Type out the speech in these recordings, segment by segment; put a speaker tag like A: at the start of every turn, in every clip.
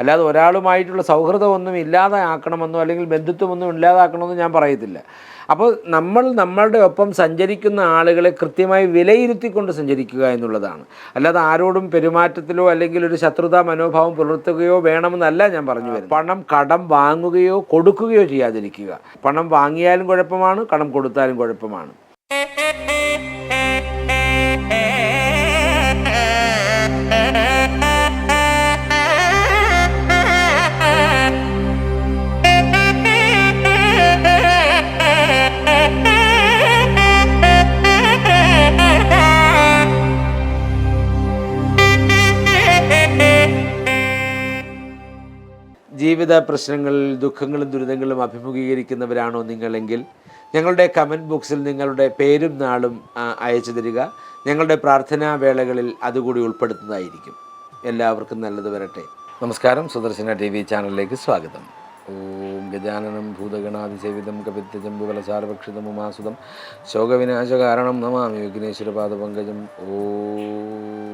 A: അല്ലാതെ ഒരാളുമായിട്ടുള്ള സൗഹൃദമൊന്നും ഇല്ലാതെ ആക്കണമെന്നോ അല്ലെങ്കിൽ ബന്ധുത്വമൊന്നും ഇല്ലാതാക്കണമെന്നോ ഞാൻ പറയത്തില്ല അപ്പോൾ നമ്മൾ നമ്മളുടെ ഒപ്പം സഞ്ചരിക്കുന്ന ആളുകളെ കൃത്യമായി വിലയിരുത്തിക്കൊണ്ട് സഞ്ചരിക്കുക എന്നുള്ളതാണ് അല്ലാതെ ആരോടും പെരുമാറ്റത്തിലോ അല്ലെങ്കിൽ ഒരു ശത്രുതാ മനോഭാവം പുലർത്തുകയോ വേണമെന്നല്ല ഞാൻ പറഞ്ഞു വരുന്നത് പണം കടം വാങ്ങുകയോ കൊടുക്കുകയോ ചെയ്യാതിരിക്കുക പണം വാങ്ങിയാലും കുഴപ്പമാണ് കടം കൊടുത്താലും കുഴപ്പമാണ് ജീവിത പ്രശ്നങ്ങളിൽ ദുഃഖങ്ങളും ദുരിതങ്ങളും അഭിമുഖീകരിക്കുന്നവരാണോ നിങ്ങളെങ്കിൽ ഞങ്ങളുടെ കമന്റ് ബോക്സിൽ നിങ്ങളുടെ പേരും നാളും അയച്ചു തരിക. ഞങ്ങളുടെ പ്രാർത്ഥനാ വേളകളിൽ അതുകൂടി ഉൾപ്പെടുത്തുന്നതായിരിക്കും. എല്ലാവർക്കും നല്ലത് വരട്ടെ. നമസ്കാരം. സുദർശന ടി വി ചാനലിലേക്ക് സ്വാഗതം. ഓം ഗജാനനം ഭൂതഗണാതിസേവിതം കപിത്തജംബുകലസാരഭക്ഷിതം ഉമാസുതം ശോകവിനാശകാരണം നമാമി വിഘ്നേശ്വര പാദപങ്കജം ഓം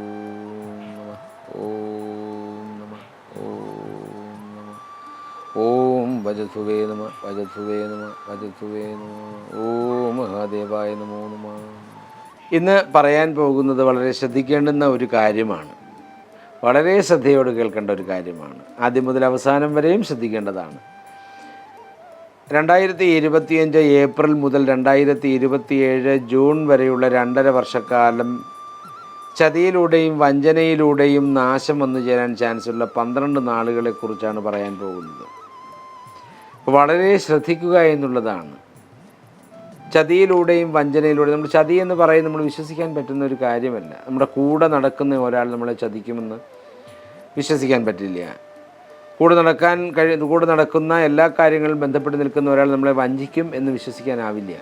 A: ഭജസുവേ നമ ഭജസുവേ നമ ഭജസുവേ നമ. ഓ മഹാദേവായ നമോ നമ. ഇന്ന് പറയാൻ പോകുന്നത് വളരെ ശ്രദ്ധിക്കേണ്ടുന്ന ഒരു കാര്യമാണ്. വളരെ ശ്രദ്ധയോട് കേൾക്കേണ്ട ഒരു കാര്യമാണ്. ആദ്യം മുതൽ അവസാനം വരെയും ശ്രദ്ധിക്കേണ്ടതാണ്. രണ്ടായിരത്തി ഇരുപത്തിയഞ്ച് ഏപ്രിൽ മുതൽ രണ്ടായിരത്തി ഇരുപത്തിയേഴ് ജൂൺ വരെയുള്ള രണ്ടര വർഷക്കാലം ചതിയിലൂടെയും വഞ്ചനയിലൂടെയും നാശം വന്നു ചേരാൻ ചാൻസുള്ള പന്ത്രണ്ട് നാളുകളെക്കുറിച്ചാണ് പറയാൻ പോകുന്നത്. വളരെ ശ്രദ്ധിക്കുക എന്നുള്ളതാണ്. ചതിയിലൂടെയും വഞ്ചനയിലൂടെയും നമ്മൾ ചതി എന്ന് പറയുന്നത് നമ്മൾ വിശ്വസിക്കാൻ പറ്റുന്ന ഒരു കാര്യമല്ല. നമ്മുടെ കൂടെ നടക്കുന്ന ഒരാൾ നമ്മളെ ചതിക്കുമെന്ന് വിശ്വസിക്കാൻ പറ്റില്ല. കൂടെ നടക്കാൻ കഴി കൂടെ നടക്കുന്ന എല്ലാ കാര്യങ്ങളും ബന്ധപ്പെട്ട് നിൽക്കുന്ന ഒരാൾ നമ്മളെ വഞ്ചിക്കും എന്ന് വിശ്വസിക്കാനാവില്ല.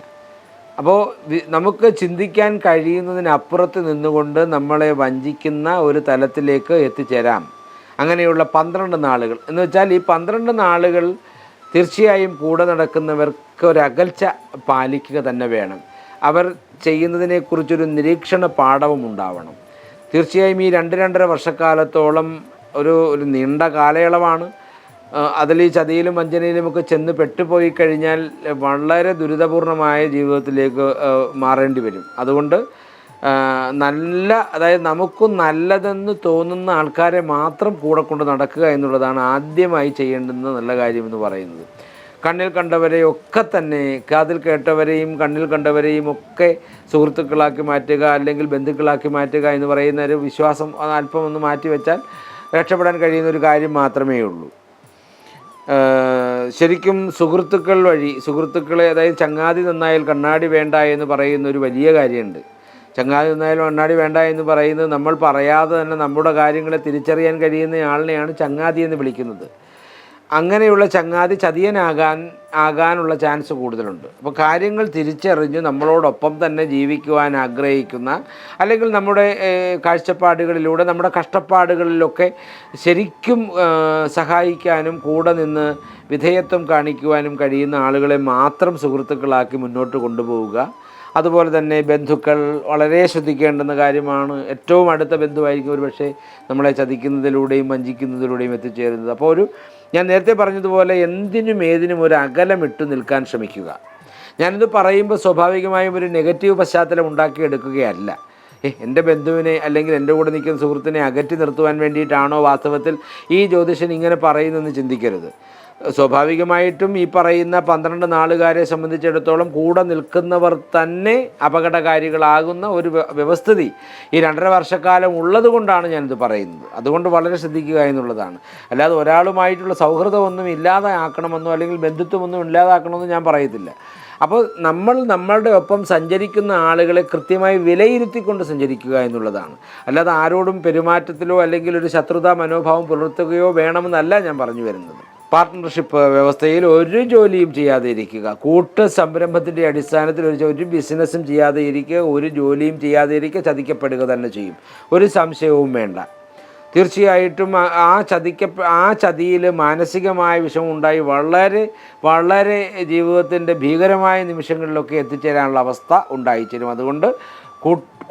A: അപ്പോൾ നമുക്ക് ചിന്തിക്കാൻ കഴിയുന്നതിനപ്പുറത്ത് നിന്നുകൊണ്ട് നമ്മളെ വഞ്ചിക്കുന്ന ഒരു തലത്തിലേക്ക് എത്തിച്ചേരാം. അങ്ങനെയുള്ള പന്ത്രണ്ട് നാളുകൾ. എന്ന് വെച്ചാൽ ഈ പന്ത്രണ്ട് നാളുകൾ തീർച്ചയായും കൂടെ നടക്കുന്നവർക്ക് ഒരു അകൽച്ച പാലിക്കുക തന്നെ വേണം. അവർ ചെയ്യുന്നതിനെക്കുറിച്ചൊരു നിരീക്ഷണ പാഠവും ഉണ്ടാവണം. തീർച്ചയായും ഈ രണ്ട് രണ്ടര വർഷക്കാലത്തോളം ഒരു ഒരു നീണ്ട കാലയളവാണ്. അതിൽ ഈ ചതിയിലും വഞ്ചനയിലുമൊക്കെ ചെന്ന് പെട്ടുപോയി കഴിഞ്ഞാൽ വളരെ ദുരിതപൂർണമായ ജീവിതത്തിലേക്ക് മാറേണ്ടി വരും. അതുകൊണ്ട് നല്ല അതായത് നമുക്ക് നല്ലതെന്ന് തോന്നുന്ന ആൾക്കാരെ മാത്രം കൂടെ കൊണ്ട് നടക്കുക എന്നുള്ളതാണ് ആദ്യമായി ചെയ്യേണ്ടുന്ന നല്ല കാര്യമെന്ന് പറയുന്നത്. കണ്ണിൽ കണ്ടവരെയൊക്കെ തന്നെ കാതിൽ കേട്ടവരെയും കണ്ണിൽ കണ്ടവരെയും ഒക്കെ സുഹൃത്തുക്കളാക്കി മാറ്റുക അല്ലെങ്കിൽ ബന്ധുക്കളാക്കി മാറ്റുക എന്ന് പറയുന്ന ഒരു വിശ്വാസം അല്പം ഒന്ന് മാറ്റിവെച്ചാൽ രക്ഷപ്പെടാൻ കഴിയുന്ന ഒരു കാര്യം മാത്രമേ ഉള്ളൂ. ശരിക്കും സുഹൃത്തുക്കൾ വഴി സുഹൃത്തുക്കളെ അതായത് ചങ്ങാതി നന്നായാൽ കണ്ണാടി വേണ്ട എന്ന് പറയുന്ന ഒരു വലിയ കാര്യമുണ്ട്. ചങ്ങാതി നിന്നായാലും അണ്ണാടി വേണ്ട എന്ന് പറയുന്നത് നമ്മൾ പറയാതെ തന്നെ നമ്മുടെ കാര്യങ്ങളെ തിരിച്ചറിയാൻ കഴിയുന്ന ആളിനെയാണ് ചങ്ങാതി എന്ന് വിളിക്കുന്നത്. അങ്ങനെയുള്ള ചങ്ങാതി ചതിയനാകാൻ ആകാനുള്ള ചാൻസ് കൂടുതലുണ്ട്. അപ്പോൾ കാര്യങ്ങൾ തിരിച്ചറിഞ്ഞ് നമ്മളോടൊപ്പം തന്നെ ജീവിക്കുവാൻ ആഗ്രഹിക്കുന്ന അല്ലെങ്കിൽ നമ്മുടെ കാഴ്ചപ്പാടുകളിലൂടെ നമ്മുടെ കഷ്ടപ്പാടുകളിലൊക്കെ ശരിക്കും സഹായിക്കാനും കൂടെ നിന്ന് വിധേയത്വം കാണിക്കുവാനും കഴിയുന്ന ആളുകളെ മാത്രം സുഹൃത്തുക്കളാക്കി മുന്നോട്ട് കൊണ്ടുപോവുക. അതുപോലെ തന്നെ ബന്ധുക്കൾ വളരെ ശ്രദ്ധിക്കേണ്ടുന്ന കാര്യമാണ്. ഏറ്റവും അടുത്ത ബന്ധുവായിരിക്കും ഒരു പക്ഷേ നമ്മളെ ചതിക്കുന്നതിലൂടെയും വഞ്ചിക്കുന്നതിലൂടെയും എത്തിച്ചേരുന്നത്. അപ്പോൾ ഒരു ഞാൻ നേരത്തെ പറഞ്ഞതുപോലെ എന്തിനും ഏതിനും ഒരു അകലമിട്ട് നിൽക്കാൻ ശ്രമിക്കുക. ഞാനിത് പറയുമ്പോൾ സ്വാഭാവികമായും ഒരു നെഗറ്റീവ് പശ്ചാത്തലം ഉണ്ടാക്കിയെടുക്കുകയല്ല. ഏ എന്റെ ബന്ധുവിനെ അല്ലെങ്കിൽ എന്റെ കൂടെ നിൽക്കുന്ന സുഹൃത്തിനെ അകറ്റി നിർത്തുവാൻ വേണ്ടിയിട്ടാണോ വാസ്തവത്തിൽ ഈ ജ്യോതിഷൻ ഇങ്ങനെ പറയുന്നതെന്ന് ചിന്തിക്കരുത്. സ്വാഭാവികമായിട്ടും ഈ പറയുന്ന പന്ത്രണ്ട് നാളുകാരെ സംബന്ധിച്ചിടത്തോളം കൂടെ നിൽക്കുന്നവർ തന്നെ അപകടകാരികളാകുന്ന ഒരു വ്യവസ്ഥിതി ഈ രണ്ടര വർഷക്കാലം ഉള്ളതുകൊണ്ടാണ് ഞാനിത് പറയുന്നത്. അതുകൊണ്ട് വളരെ ശ്രദ്ധിക്കുക എന്നുള്ളതാണ്. അല്ലാതെ ഒരാളുമായിട്ടുള്ള സൗഹൃദമൊന്നും ഇല്ലാതെ ആക്കണമെന്നോ അല്ലെങ്കിൽ ബന്ധുത്വമൊന്നും ഇല്ലാതാക്കണമെന്നോ ഞാൻ പറയത്തില്ല. അപ്പോൾ നമ്മൾ നമ്മളുടെ ഒപ്പം സഞ്ചരിക്കുന്ന ആളുകളെ കൃത്യമായി വിലയിരുത്തിക്കൊണ്ട് സഞ്ചരിക്കുക എന്നുള്ളതാണ്. അല്ലാതെ ആരോടും പെരുമാറ്റത്തിലോ അല്ലെങ്കിൽ ഒരു ശത്രുതാ മനോഭാവം പുലർത്തുകയോ വേണമെന്നല്ല ഞാൻ പറഞ്ഞു വരുന്നത്. പാർട്ട്ണർഷിപ്പ് വ്യവസ്ഥയിൽ ഒരു ജോലിയും ചെയ്യാതെ ഇരിക്കുക. കൂട്ട് സംരംഭത്തിന്റെ അടിസ്ഥാനത്തിൽ ഒരു ഒരു ബിസിനസ്സും ചെയ്യാതെ ഇരിക്കുക ഒരു ജോലിയും ചെയ്യാതെ ഇരിക്കുക ചതിക്കപ്പെടുക തന്നെ ചെയ്യും. ഒരു സംശയവും വേണ്ട. തീർച്ചയായിട്ടും ആ- ചതിക്ക ആ ചതിയിൽ മാനസികമായ വിഷമം ഉണ്ടായി വളരെ വളരെ ജീവിതത്തിന്റെ ഭീകരമായ നിമിഷങ്ങളിലൊക്കെ എത്തിച്ചേരാനുള്ള അവസ്ഥ ഉണ്ടായിച്ചേരും. അതുകൊണ്ട്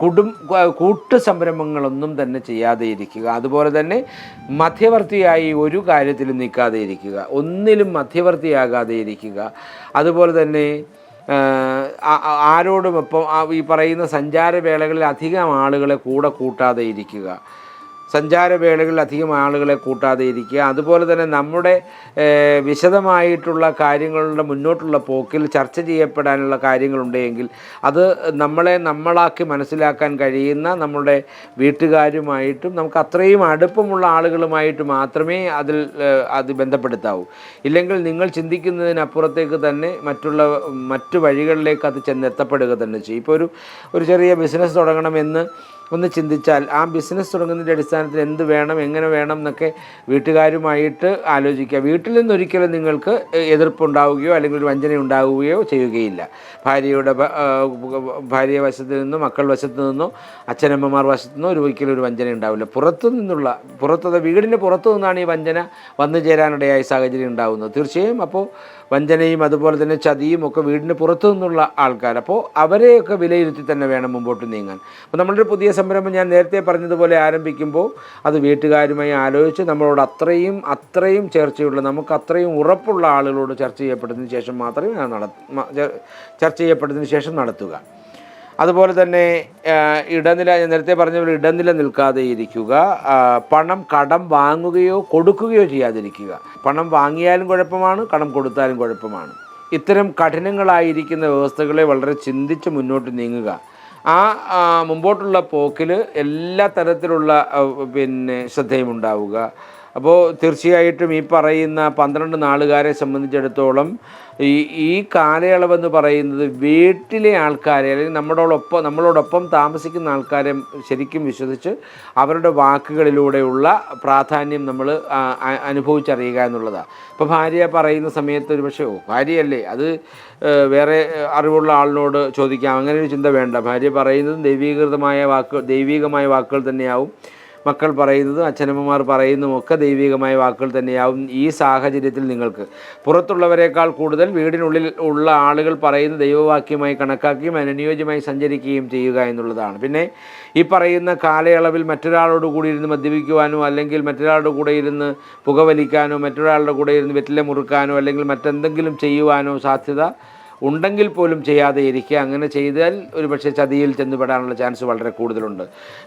A: കുടും കൂട്ടു സംരംഭങ്ങളൊന്നും തന്നെ ചെയ്യാതെ ഇരിക്കുക. അതുപോലെ തന്നെ മധ്യവർത്തിയായി ഒരു കാര്യത്തിലും നിൽക്കാതെ ഇരിക്കുക. ഒന്നിലും മധ്യവർത്തിയാകാതെ ഇരിക്കുക. അതുപോലെ തന്നെ ആഹ് ആ- ആ- ആരോടും ഇപ്പം ഈ പറയുന്ന സഞ്ചാരവേളകളിൽ അധികം ആളുകളെ കൂടെ കൂട്ടാതെ ഇരിക്കുക. സഞ്ചാരവേളകളിൽ അധികം ആളുകളെ കൂട്ടാതെ ഇരിക്കുക. അതുപോലെ തന്നെ നമ്മുടെ വിശദമായിട്ടുള്ള കാര്യങ്ങളുടെ മുന്നോട്ടുള്ള പോക്കിൽ ചർച്ച ചെയ്യപ്പെടാനുള്ള കാര്യങ്ങളുണ്ടെങ്കിൽ അത് നമ്മളെ നമ്മളാക്കി മനസ്സിലാക്കാൻ കഴിയുന്ന നമ്മുടെ വീട്ടുകാരുമായിട്ടും നമുക്ക് അത്രയും അടുപ്പമുള്ള ആളുകളുമായിട്ട് മാത്രമേ അതിൽ അത് ബന്ധപ്പെടുത്താവൂ. ഇല്ലെങ്കിൽ നിങ്ങൾ ചിന്തിക്കുന്നതിനപ്പുറത്തേക്ക് തന്നെ മറ്റുള്ള മറ്റു വഴികളിലേക്ക് അത് ചെന്നെത്തപ്പെടുക തന്നെ ചെയ്യും. ഇപ്പോൾ ഒരു ഒരു ചെറിയ ബിസിനസ് തുടങ്ങണമെന്ന് ഒന്ന് ചിന്തിച്ചാൽ ആ ബിസിനസ് തുടങ്ങുന്നതിന്റെ അടിസ്ഥാനത്തിൽ എന്ത് വേണം എങ്ങനെ വേണം എന്നൊക്കെ വീട്ടുകാരുമായിട്ട് ആലോചിക്കുക. വീട്ടിൽ നിന്നൊരിക്കലും നിങ്ങൾക്ക് എതിർപ്പുണ്ടാവുകയോ അല്ലെങ്കിൽ ഒരു വഞ്ചന ഉണ്ടാവുകയോ ചെയ്യുകയില്ല. ഭാര്യയുടെ ഭാര്യ വശത്ത് നിന്നോ മക്കൾ വശത്ത് നിന്നോ അച്ഛനമ്മമാർ വശത്തു നിന്നോ ഒരു ഒരിക്കലും ഒരു വഞ്ചന ഉണ്ടാവില്ല. പുറത്തു നിന്നുള്ള പുറത്തത് വീടിന്റെ പുറത്തു നിന്നാണ് ഈ വഞ്ചന വന്നു ചേരാനിടയായ സാഹചര്യം ഉണ്ടാകുന്നത് തീർച്ചയായും അപ്പോൾ വഞ്ചനയും അതുപോലെ തന്നെ ചതിയും ഒക്കെ വീടിന് പുറത്തു നിന്നുള്ള ആൾക്കാർ. അപ്പോൾ അവരെയൊക്കെ വിലയിരുത്തി തന്നെ വേണം മുമ്പോട്ട് നീങ്ങാൻ. അപ്പോൾ നമ്മളൊരു പുതിയ സംരംഭം ഞാൻ നേരത്തെ പറഞ്ഞതുപോലെ ആരംഭിക്കുമ്പോൾ അത് വീട്ടുകാരുമായി ആലോചിച്ച് നമ്മളോട് അത്രയും അത്രയും ചേർച്ചയുള്ള നമുക്ക് അത്രയും ഉറപ്പുള്ള ആളുകളോട് ചർച്ച ചെയ്യപ്പെട്ടതിന് ശേഷം മാത്രമേ ഞാൻ നട ചർച്ച ചെയ്യപ്പെട്ടതിന് ശേഷം നടത്തുക. അതുപോലെ തന്നെ ഇടനില ഞാൻ നേരത്തെ പറഞ്ഞ പോലെ ഇടനില നിൽക്കാതെ ഇരിക്കുക പണം കടം വാങ്ങുകയോ കൊടുക്കുകയോ ചെയ്യാതിരിക്കുക. പണം വാങ്ങിയാലും കുഴപ്പമാണ് കടം കൊടുത്താലും കുഴപ്പമാണ്. ഇത്തരം കഠിനങ്ങളായിരിക്കുന്ന വ്യവസ്ഥകളെ വളരെ ചിന്തിച്ച് മുന്നോട്ട് നീങ്ങുക. ആ മുമ്പോട്ടുള്ള പോക്കിൽ എല്ലാ തരത്തിലുള്ള പിന്നെ ശ്രദ്ധയും ഉണ്ടാവുക അപ്പോൾ തീർച്ചയായിട്ടും ഈ പറയുന്ന പന്ത്രണ്ട് നാളുകാരെ സംബന്ധിച്ചിടത്തോളം ഈ ഈ കാലയളവെന്ന് പറയുന്നത് വീട്ടിലെ ആൾക്കാരെ അല്ലെങ്കിൽ നമ്മളോടൊപ്പം നമ്മളോടൊപ്പം താമസിക്കുന്ന ആൾക്കാരെ ശരിക്കും വിശ്വസിച്ച് അവരുടെ വാക്കുകളിലൂടെയുള്ള പ്രാധാന്യം നമ്മൾ അനുഭവിച്ചറിയുക എന്നുള്ളതാണ് ഇപ്പോൾ ഭാര്യ പറയുന്ന സമയത്ത് ഒരു പക്ഷേ ഓ ഭാര്യയല്ലേ അത് വേറെ അറിവുള്ള ആളിനോട് ചോദിക്കാം അങ്ങനെ ഒരു ചിന്ത വേണ്ട. ഭാര്യ പറയുന്നതും ദൈവീകൃതമായ വാക്കുകൾ ദൈവീകമായ വാക്കുകൾ തന്നെയാവും. മക്കൾ പറയുന്നതും അച്ഛനമ്മമാർ പറയുന്നതും ഒക്കെ ദൈവികമായ വാക്കുകൾ തന്നെയാവും ഈ സാഹചര്യത്തിൽ നിങ്ങൾക്ക്. പുറത്തുള്ളവരെക്കാൾ കൂടുതൽ വീടിനുള്ളിൽ ഉള്ള ആളുകൾ പറയുന്ന ദൈവവാക്യമായി കണക്കാക്കുകയും അനുയോജ്യമായി സഞ്ചരിക്കുകയും ചെയ്യുക എന്നുള്ളതാണ്. പിന്നെ ഈ പറയുന്ന കാലയളവിൽ മറ്റൊരാളോട് കൂടി ഇരുന്ന് മദ്യപിക്കുവാനോ അല്ലെങ്കിൽ മറ്റൊരാളുടെ കൂടെ ഇരുന്ന് പുകവലിക്കാനോ മറ്റൊരാളുടെ കൂടെ ഇരുന്ന് വെറ്റില മുറുക്കാനോ അല്ലെങ്കിൽ മറ്റെന്തെങ്കിലും ചെയ്യുവാനോ സാധ്യത ഉണ്ടെങ്കിൽ പോലും ചെയ്യാതെ ഇരിക്കുക. അങ്ങനെ ചെയ്താൽ ഒരു പക്ഷേ ചതിയിൽ ചെന്നുപെടാനുള്ള ചാൻസ് വളരെ കൂടുതലുണ്ട്.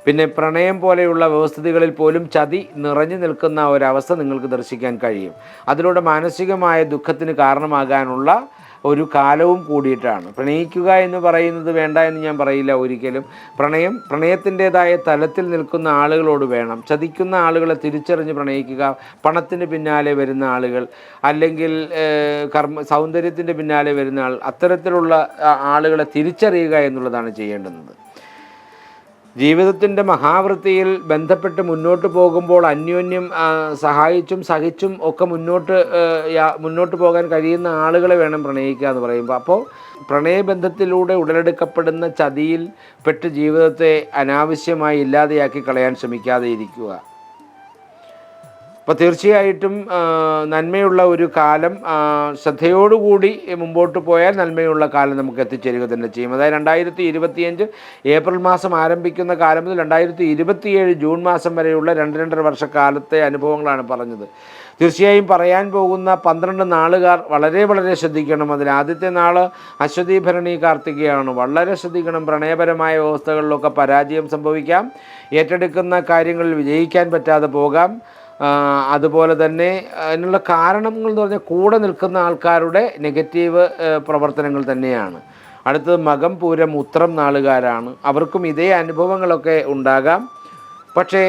A: പിന്നെ പ്രണയം പോലെയുള്ള വ്യവസ്ഥിതികളിൽ പോലും ചതി നിറഞ്ഞു നിൽക്കുന്ന ഒരവസ്ഥ നിങ്ങൾക്ക് ദർശിക്കാൻ കഴിയും. അതിലൂടെ മാനസികമായ ദുഃഖത്തിന് കാരണമാകാനുള്ള ഒരു കാലവും കൂടിയിട്ടാണ്. പ്രണയിക്കുക എന്ന് പറയുന്നത് വേണ്ട എന്ന് ഞാൻ പറയില്ല ഒരിക്കലും. പ്രണയം പ്രണയത്തിന്റെതായ തലത്തിൽ നിൽക്കുന്ന ആളുകളോട് വേണം. ചതിക്കുന്ന ആളുകളെ തിരിച്ചറിഞ്ഞ് പ്രണയിക്കുക പണത്തിന് പിന്നാലെ വരുന്ന ആളുകൾ അല്ലെങ്കിൽ കർമ്മ സൗന്ദര്യത്തിന്റെ പിന്നാലെ വരുന്ന ആൾ അത്തരത്തിലുള്ള ആളുകളെ തിരിച്ചറിയുക എന്നുള്ളതാണ് ചെയ്യേണ്ടുന്നത്. ജീവിതത്തിന്റെ മഹാവൃത്തിയിൽ ബന്ധപ്പെട്ട് മുന്നോട്ട് പോകുമ്പോൾ അന്യോന്യം സഹായിച്ചും സഹിച്ചും ഒക്കെ മുന്നോട്ട് മുന്നോട്ട് പോകാൻ കഴിയുന്ന ആളുകളെ വേണം പ്രണയിക്കുക എന്ന് പറയുമ്പോൾ. അപ്പോൾ പ്രണയബന്ധത്തിലൂടെ ഉടലെടുക്കപ്പെടുന്ന ചതിയിൽ പെട്ട് ജീവിതത്തെ അനാവശ്യമായി ഇല്ലാതെയാക്കി കളയാൻ ശ്രമിക്കാതെ ഇരിക്കുക. അപ്പോൾ തീർച്ചയായിട്ടും നന്മയുള്ള ഒരു കാലം ശ്രദ്ധയോടുകൂടി മുമ്പോട്ട് പോയാൽ നന്മയുള്ള കാലം നമുക്ക് എത്തിച്ചേരുക തന്നെ ചെയ്യും. അതായത് രണ്ടായിരത്തി ഇരുപത്തിയഞ്ച് ഏപ്രിൽ മാസം ആരംഭിക്കുന്ന കാലം മുതൽ രണ്ടായിരത്തി ഇരുപത്തിയേഴ് ജൂൺ മാസം വരെയുള്ള രണ്ട് രണ്ടര വർഷക്കാലത്തെ അനുഭവങ്ങളാണ് പറഞ്ഞത്. തീർച്ചയായും പറയാൻ പോകുന്ന പന്ത്രണ്ട് നാളുകാർ വളരെ വളരെ ശ്രദ്ധിക്കണം. അതിൽ ആദ്യത്തെ നാൾ അശ്വതി ഭരണി കാർത്തികയാണ്. വളരെ ശ്രദ്ധിക്കണം. പ്രണയപരമായ വ്യവസ്ഥകളിലൊക്കെ പരാജയം സംഭവിക്കാം. ഏറ്റെടുക്കുന്ന കാര്യങ്ങളിൽ വിജയിക്കാൻ പറ്റാതെ പോകാം. അതുപോലെ തന്നെ അതിനുള്ള കാരണങ്ങൾ എന്ന് പറഞ്ഞാൽ കൂടെ നിൽക്കുന്ന ആൾക്കാരുടെ നെഗറ്റീവ് പ്രവർത്തനങ്ങൾ തന്നെയാണ്. അടുത്തത് മകം പൂരം ഉത്രം നാളുകാരാണ്. അവർക്കും ഇതേ അനുഭവങ്ങളൊക്കെ ഉണ്ടാകാം. പക്ഷേ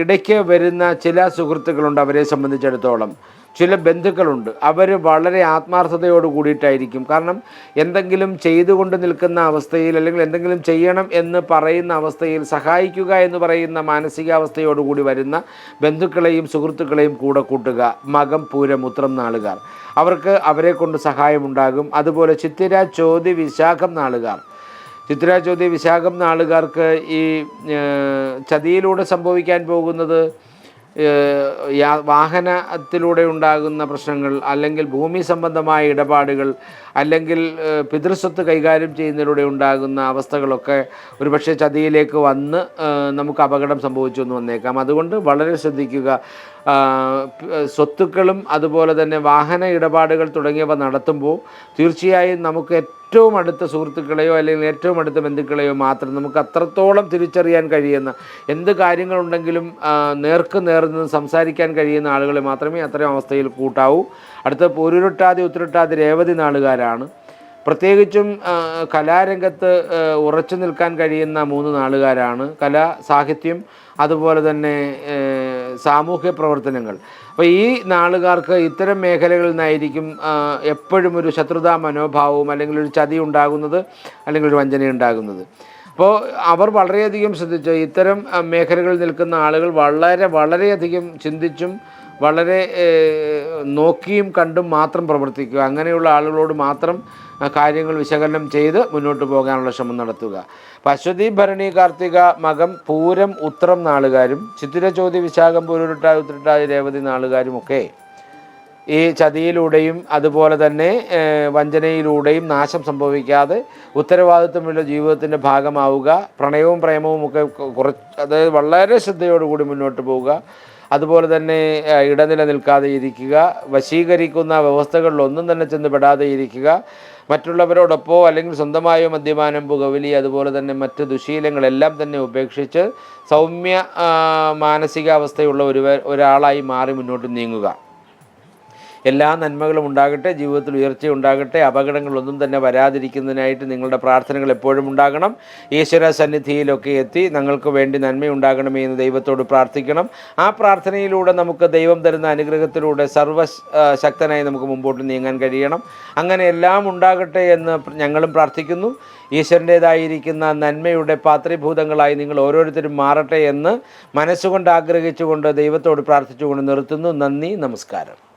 A: ഇടയ്ക്ക് വരുന്ന ചില സുഹൃത്തുക്കളുണ്ട് അവരെ സംബന്ധിച്ചിടത്തോളം. ചില ബന്ധുക്കളുണ്ട്. അവർ വളരെ ആത്മാർത്ഥതയോട് കൂടിയിട്ടായിരിക്കും. കാരണം എന്തെങ്കിലും ചെയ്തുകൊണ്ട് നിൽക്കുന്ന അവസ്ഥയിൽ അല്ലെങ്കിൽ എന്തെങ്കിലും ചെയ്യണം എന്ന് പറയുന്ന അവസ്ഥയിൽ സഹായിക്കുക എന്ന് പറയുന്ന മാനസികാവസ്ഥയോടുകൂടി വരുന്ന ബന്ധുക്കളെയും സുഹൃത്തുക്കളെയും കൂടെ കൂട്ടുക. മകം പൂരം ഉത്രം നാളുകാർ. അവർക്ക് അവരെ കൊണ്ട് സഹായമുണ്ടാകും. അതുപോലെ ചിത്തിര ചോതി വിശാഖം നാളുകാർ. ചിത്ര ചോദ്യ വിശാഖം നാളുകാർക്ക് ഈ ചതിയിലൂടെ സംഭവിക്കാൻ പോകുന്നത് വാഹനത്തിലൂടെ ഉണ്ടാകുന്ന പ്രശ്നങ്ങൾ അല്ലെങ്കിൽ ഭൂമി സംബന്ധമായ ഇടപാടുകൾ അല്ലെങ്കിൽ പിതൃസ്വത്ത് കൈകാര്യം ചെയ്യുന്നതിലൂടെ ഉണ്ടാകുന്ന അവസ്ഥകളൊക്കെ ഒരുപക്ഷെ ചതിയിലേക്ക് വന്ന് നമുക്ക് അപകടം സംഭവിച്ചു എന്ന് വന്നേക്കാം. അതുകൊണ്ട് വളരെ ശ്രദ്ധിക്കുക. സ്വത്തുക്കളും അതുപോലെ തന്നെ വാഹന ഇടപാടുകൾ തുടങ്ങിയവ നടത്തുമ്പോൾ തീർച്ചയായും നമുക്ക് ഏറ്റവും അടുത്ത സുഹൃത്തുക്കളെയോ അല്ലെങ്കിൽ ഏറ്റവും അടുത്ത ബന്ധുക്കളെയോ മാത്രം നമുക്ക് അത്രത്തോളം തിരിച്ചറിയാൻ കഴിയുന്ന എന്ത് കാര്യങ്ങളുണ്ടെങ്കിലും നേർക്ക് നേർന്ന് സംസാരിക്കാൻ കഴിയുന്ന ആളുകളെ മാത്രമേ അത്തരം അവസ്ഥയിൽ കൂട്ടാവൂ. അടുത്ത പൊരുരുട്ടാതി ഉത്തരട്ടാതി രേവതി നാളുകാരാണ്. പ്രത്യേകിച്ചും കലാരംഗത്ത് ഉറച്ചു നിൽക്കാൻ കഴിയുന്ന മൂന്ന് നാളുകാരാണ്. കല സാഹിത്യം അതുപോലെ തന്നെ സാമൂഹ്യ പ്രവർത്തനങ്ങൾ. അപ്പോൾ ഈ നാളുകാർക്ക് ഇത്തരം മേഖലകളിൽ നിന്നായിരിക്കും എപ്പോഴും ഒരു ശത്രുതാ മനോഭാവവും അല്ലെങ്കിൽ ഒരു ചതി ഉണ്ടാകുന്നത് അല്ലെങ്കിൽ ഒരു വഞ്ചന ഉണ്ടാകുന്നത്. അപ്പോൾ അവർ വളരെയധികം ശ്രദ്ധിച്ചു. ഇത്തരം മേഖലകളിൽ നിൽക്കുന്ന ആളുകൾ വളരെ വളരെയധികം ചിന്തിച്ചും വളരെ നോക്കിയും കണ്ടും മാത്രം പ്രവർത്തിക്കുക. അങ്ങനെയുള്ള ആളുകളോട് മാത്രം കാര്യങ്ങൾ വിശകലനം ചെയ്ത് മുന്നോട്ട് പോകാനുള്ള ശ്രമം നടത്തുക. അശ്വതി ഭരണി കാർത്തിക മകം പൂരം ഉത്രം നാളുകാരും ചിത്തിര ചോതി വിശാഖം പൂരുരുട്ട ഉത്രട്ടാതി രേവതി നാളുകാരും ഒക്കെ ഈ ചതിയിലൂടെയും അതുപോലെ തന്നെ വഞ്ചനയിലൂടെയും നാശം സംഭവിക്കാതെ ഉത്തരവാദിത്വമുള്ള ജീവിതത്തിന്റെ ഭാഗമാവുക പ്രണയവും പ്രേമവും ഒക്കെ കുറച്ച് അതായത് വളരെ ശ്രദ്ധയോടുകൂടി മുന്നോട്ട് പോവുക. അതുപോലെ തന്നെ ഇടനില നിൽക്കാതെ ഇരിക്കുക വശീകരിക്കുന്ന വ്യവസ്ഥകളിലൊന്നും തന്നെ ചെന്ന് പെടാതെ ഇരിക്കുക. മറ്റുള്ളവരോടൊപ്പോ അല്ലെങ്കിൽ സ്വന്തമായോ മദ്യപാനം പുകവലി അതുപോലെ തന്നെ മറ്റ് ദുശീലങ്ങളെല്ലാം തന്നെ ഉപേക്ഷിച്ച് സൗമ്യ മാനസികാവസ്ഥയുള്ള ഒരു ഒരാളായി മാറി മുന്നോട്ട് നീങ്ങുക. എല്ലാ നന്മകളും ഉണ്ടാകട്ടെ ജീവിതത്തിൽ ഉയർച്ച ഉണ്ടാകട്ടെ അപകടങ്ങളൊന്നും തന്നെ വരാതിരിക്കുന്നതിനായിട്ട് നിങ്ങളുടെ പ്രാർത്ഥനകൾ എപ്പോഴും ഉണ്ടാകണം. ഈശ്വര സന്നിധിയിലൊക്കെ എത്തി ഞങ്ങൾക്ക് വേണ്ടി നന്മയുണ്ടാകണമേ എന്ന് ദൈവത്തോട് പ്രാർത്ഥിക്കണം. ആ പ്രാർത്ഥനയിലൂടെ നമുക്ക് ദൈവം തരുന്ന അനുഗ്രഹത്തിലൂടെ സർവ ശക്തനായി നമുക്ക് മുമ്പോട്ട് നീങ്ങാൻ കഴിയണം. അങ്ങനെ എല്ലാം ഉണ്ടാകട്ടെ എന്ന് ഞങ്ങളും പ്രാർത്ഥിക്കുന്നു. ഈശ്വരന്റേതായിരിക്കുന്ന നന്മയുടെ പാത്രീഭൂതങ്ങളായി നിങ്ങൾ ഓരോരുത്തരും മാറട്ടെ എന്ന് മനസ്സുകൊണ്ട് ആഗ്രഹിച്ചുകൊണ്ട് ദൈവത്തോട് പ്രാർത്ഥിച്ചുകൊണ്ട് നിർത്തുന്നു. നന്ദി നമസ്കാരം.